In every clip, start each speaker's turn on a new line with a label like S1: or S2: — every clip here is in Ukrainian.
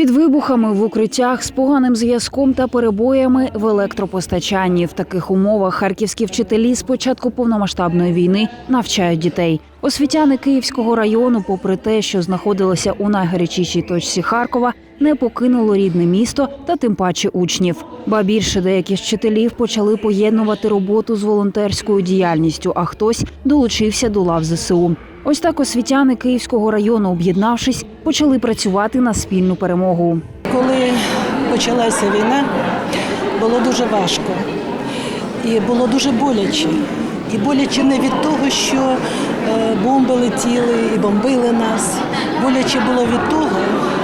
S1: Під вибухами в укриттях з поганим зв'язком та перебоями в електропостачанні. В таких умовах харківські вчителі з початку повномасштабної війни навчають дітей. Освітяни Київського району, попри те, що знаходилися у найгарячішій точці Харкова, не покинуло рідне місто та тим паче учнів. Ба більше деякі з вчителів почали поєднувати роботу з волонтерською діяльністю, а хтось долучився до лав ЗСУ. Ось так освітяни Київського району, об'єднавшись, почали працювати на спільну перемогу.
S2: Коли почалася війна, було дуже важко і було дуже боляче. І боляче не від того, що е, бомби летіли і бомбили нас. Боляче було від того,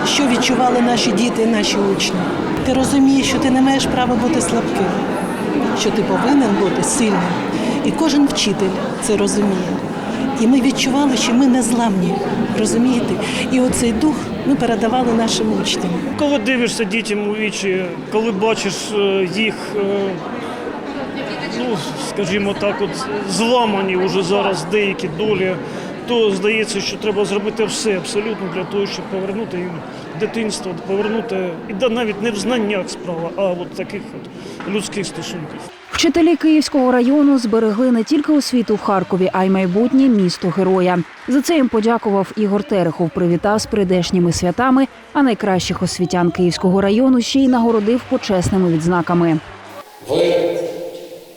S2: що відчували наші діти і наші учні. Ти розумієш, що ти не маєш права бути слабким, що ти повинен бути сильним. І кожен вчитель це розуміє. І ми відчували, що ми не зламні, розумієте? І оцей дух ми передавали нашим учням.
S3: Коли дивишся дітям у вічі, коли бачиш е, їх, е, ну скажімо так, от зламані вже зараз деякі долі, то здається, що треба зробити все абсолютно для того, щоб повернути їм дитинство, повернути і навіть не в знаннях справа, а от таких от людських стосунків.
S1: Вчителі Київського району зберегли не тільки освіту в Харкові, а й майбутнє місто героя. За це їм подякував Ігор Терехов, привітав з прийдешніми святами, а найкращих освітян Київського району ще й нагородив почесними відзнаками.
S4: Вы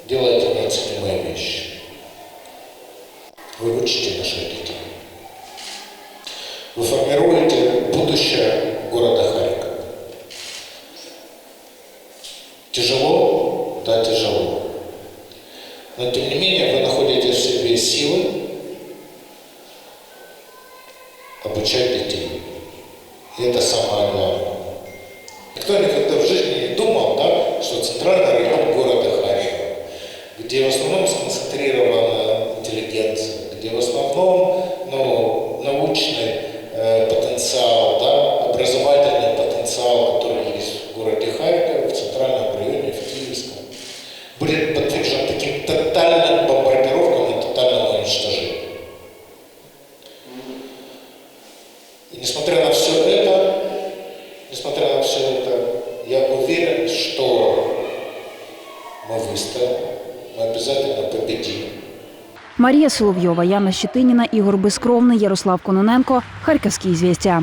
S4: делаете неоценимые вещи. Вы учите наших детей. Вы формируете будущее города Харькова. Тяжело? Тяжело. Но тем не менее вы находите в себе силы обучать детей. И это самое главное. Никто никогда в жизни не думал, да, что центральный район города Харькова, где в основном сконцентрирована интеллигенция, где в основном ну, научный И несмотря на все это, несмотря на все это, я уверен, что мы выстоим, мы обязательно победим.
S1: Марія Соловйова, Яна Щетиніна, Ігор Безкровний, Ярослав Кононенко, Харківські звістя.